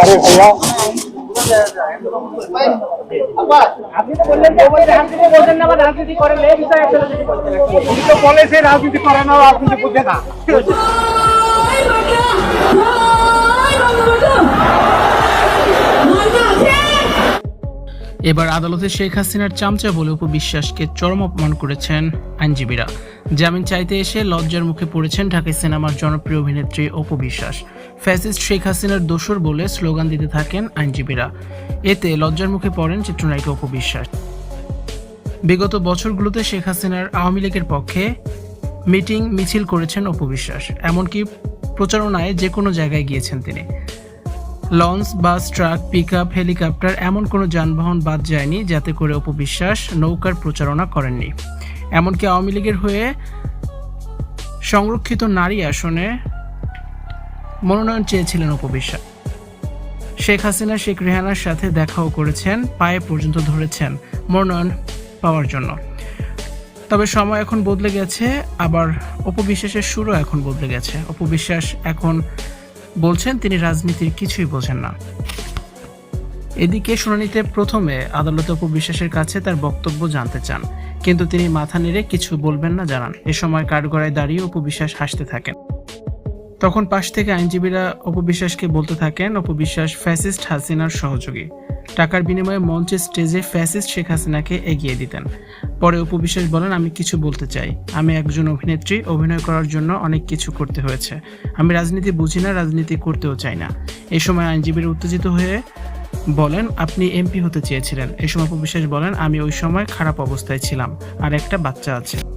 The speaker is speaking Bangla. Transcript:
আরে ভাইয়া। রাজনীতি করে না রাজনীতি বুঝে না। এবার আদালতে শেখ হাসিনার চামচা বলে উপবিশ্বাসকে চরম অপমান করেছেন আইনজীবীরা। জামিন চাইতে এসে লজ্জার মুখে পড়েছেন ঢাকাই সিনেমার জনপ্রিয় অভিনেত্রী অপু বিশ্বাস। ফ্যাসিস্ট শেখ হাসিনার দোসর বলে স্লোগান দিতে থাকেন আইনজীবীরা। এতে লজ্জার মুখে পড়েন চিত্রনায়িকা অপু বিশ্বাস। বিগত বছরগুলোতে শেখ হাসিনার আওয়ামী লীগের পক্ষে মিটিং মিছিল করেছেন অপু বিশ্বাস। এমনকি প্রচারণায় যে কোনো জায়গায় গিয়েছেন তিনি। Launch, bus, truck pick up helicopter এমন কোনো যানবাহন বাদ যায়নি যাতে করে অপবিশ্বাস নৌকার প্রচারণা করেননি। এমনকি আওয়ামী লীগের হয়ে সংরক্ষিত নারী আসনে মনোনয়ন চেয়েছিলেন অপবিশ্বাস। শেখ হাসিনা, শেখ রেহানার সাথে দেখাও করেছেন, পায়ে পর্যন্ত ধরেছেন মনোনয়ন পাওয়ার জন্য। তবে সময় এখন বদলে গেছে, আবার অপবিশ্বাসের সুরও এখন বদলে গেছে। অপবিশ্বাস এখন বলছেন, তিনি রাজনীতির কিছুই বোঝেন না। এদিকে শুনানিতে প্রথমে আদালত উপবিশ্বাসের কাছে তার বক্তব্য জানতে চান, কিন্তু তিনি মাথা নেড়ে কিছু বলবেন না জানান। এ সময় কাঠগড়ায় দাঁড়িয়ে উপবিশ্বাস হাসতে থাকেন। তখন পাশ থেকে আইনজীবীরা অপবিশ্বাসকে বলতে থাকেন, অপবিশ্বাস ফ্যাসিস্ট হাসিনার সহযোগী। টাকার বিনিময়ে মঞ্চে স্টেজে ফ্যাসিস্ট শেখ হাসিনাকে এগিয়ে দিতেন। পরে উপবিশ্বাস বলেন, আমি কিছু বলতে চাই। আমি একজন অভিনেত্রী, অভিনয় করার জন্য অনেক কিছু করতে হয়েছে। আমি রাজনীতি বুঝি না, রাজনীতি করতেও চাই না। এই সময় আইনজীবীরা উত্তেজিত হয়ে বলেন, আপনি এমপি হতে চেয়েছিলেন। এই সময় উপবিশ্বাস বলেন, আমি ওই সময় খারাপ অবস্থায় ছিলাম, আর একটা বাচ্চা আছে।